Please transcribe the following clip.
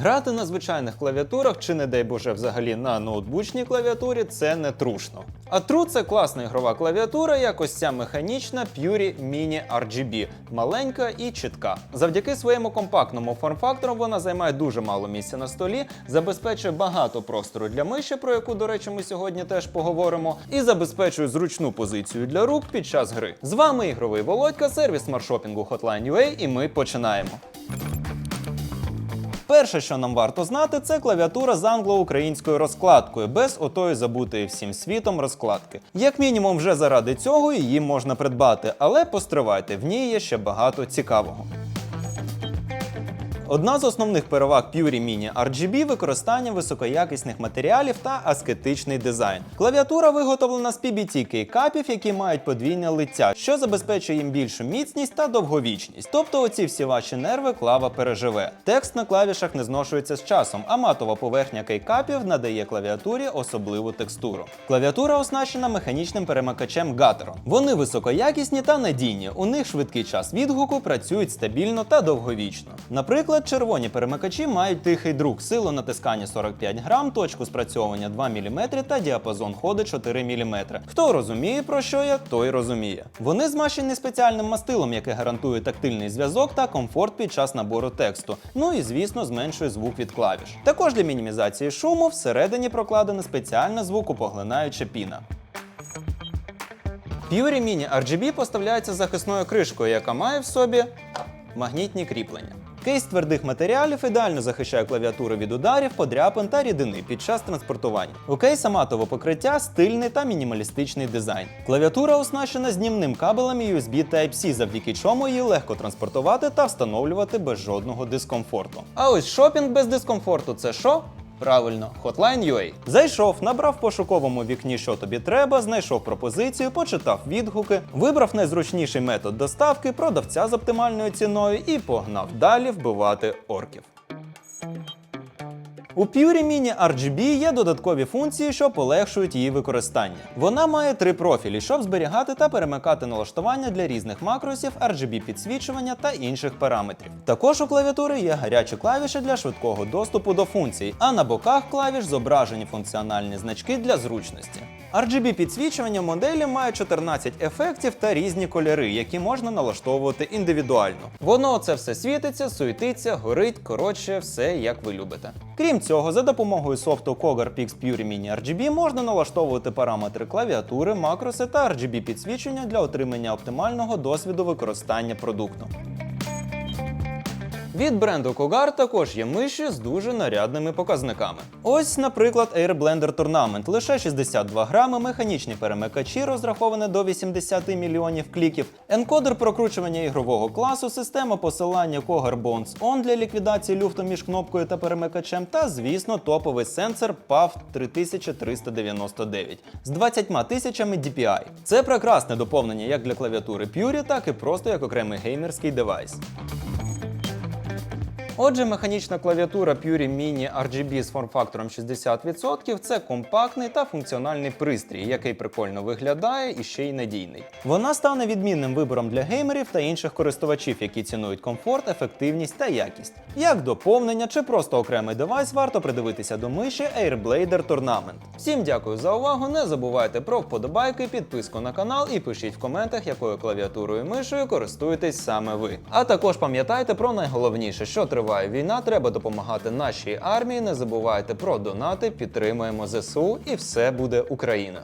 Грати на звичайних клавіатурах чи, не дай Боже, взагалі на ноутбучній клавіатурі це не трушно. А True – це класна ігрова клавіатура, як ось ця механічна Puri Mini RGB, маленька і чітка. Завдяки своєму компактному форм-фактору вона займає дуже мало місця на столі, забезпечує багато простору для миші, про яку, до речі, ми сьогодні теж поговоримо, і забезпечує зручну позицію для рук під час гри. З вами ігровий Володька, сервіс смарт-шопінгу Hotline.ua, і ми починаємо. Перше, що нам варто знати, це клавіатура з англо-українською розкладкою, без отої забутої всім світом розкладки. Як мінімум, вже заради цього її можна придбати, але постривайте, в ній є ще багато цікавого. Одна з основних переваг Puri Mini RGB використання високоякісних матеріалів та аскетичний дизайн. Клавіатура виготовлена з PBT кейкапів, які мають подвійне лиття, що забезпечує їм більшу міцність та довговічність. Тобто оці всі ваші нерви клава переживе. Текст на клавішах не зношується з часом, а матова поверхня кейкапів надає клавіатурі особливу текстуру. Клавіатура оснащена механічним перемикачем Gateron. Вони високоякісні та надійні. У них швидкий час відгуку, працюють стабільно та довговічно. Наприклад, червоні перемикачі мають тихий друк, силу натискання 45 грам, точку спрацьовування 2 мм та діапазон ходу 4 мм. Хто розуміє, про що я, той розуміє. Вони змащені спеціальним мастилом, яке гарантує тактильний зв'язок та комфорт під час набору тексту. Ну і звісно, зменшує звук від клавіш. Також для мінімізації шуму всередині прокладена спеціальна звукопоглинаюча піна. Puri Mini RGB поставляється захисною кришкою, яка має в собі магнітні кріплення. Кейс твердих матеріалів ідеально захищає клавіатуру від ударів, подряпин та рідини під час транспортування. У кейса матове покриття, стильний та мінімалістичний дизайн. Клавіатура оснащена знімним кабелем USB Type-C, завдяки чому її легко транспортувати та встановлювати без жодного дискомфорту. А ось шопінг без дискомфорту це що? Правильно, Hotline.ua. Зайшов, набрав в пошуковому вікні, що тобі треба, знайшов пропозицію, почитав відгуки, вибрав найзручніший метод доставки, продавця з оптимальною ціною і погнав далі вбивати орків. У Puri Mini RGB є додаткові функції, що полегшують її використання. Вона має три профілі, щоб зберігати та перемикати налаштування для різних макросів, RGB підсвічування та інших параметрів. Також у клавіатури є гарячі клавіші для швидкого доступу до функцій, а на боках клавіш зображені функціональні значки для зручності. RGB підсвічування моделі має 14 ефектів та різні кольори, які можна налаштовувати індивідуально. Воно це все світиться, суетиться, горить, коротше, все як ви любите. Крім цього, за допомогою софту Cougar Pix Pure Mini RGB можна налаштовувати параметри клавіатури, макроси та RGB підсвічення для отримання оптимального досвіду використання продукту. Від бренду Cougar також є миші з дуже нарядними показниками. Ось, наприклад, Air Blender Tournament. Лише 62 грами, механічні перемикачі, розраховані до 80 мільйонів кліків, енкодер прокручування ігрового класу, система посилання Cougar Bones On для ліквідації люфту між кнопкою та перемикачем, та, звісно, топовий сенсор PAV 3399 з 20 тисячами DPI. Це прекрасне доповнення як для клавіатури Puri, так і просто як окремий геймерський девайс. Отже, механічна клавіатура Puri Mini RGB з форм-фактором 60% це компактний та функціональний пристрій, який прикольно виглядає і ще й надійний. Вона стане відмінним вибором для геймерів та інших користувачів, які цінують комфорт, ефективність та якість. Як доповнення чи просто окремий девайс, варто придивитися до миші Airblader Tournament. Всім дякую за увагу. Не забувайте про вподобайки, підписку на канал і пишіть в коментах, якою клавіатурою і мишею користуєтесь саме ви. А також пам'ятайте про найголовніше, що триває війна, треба допомагати нашій армії. Не забувайте про донати, підтримуємо ЗСУ і все буде Україна.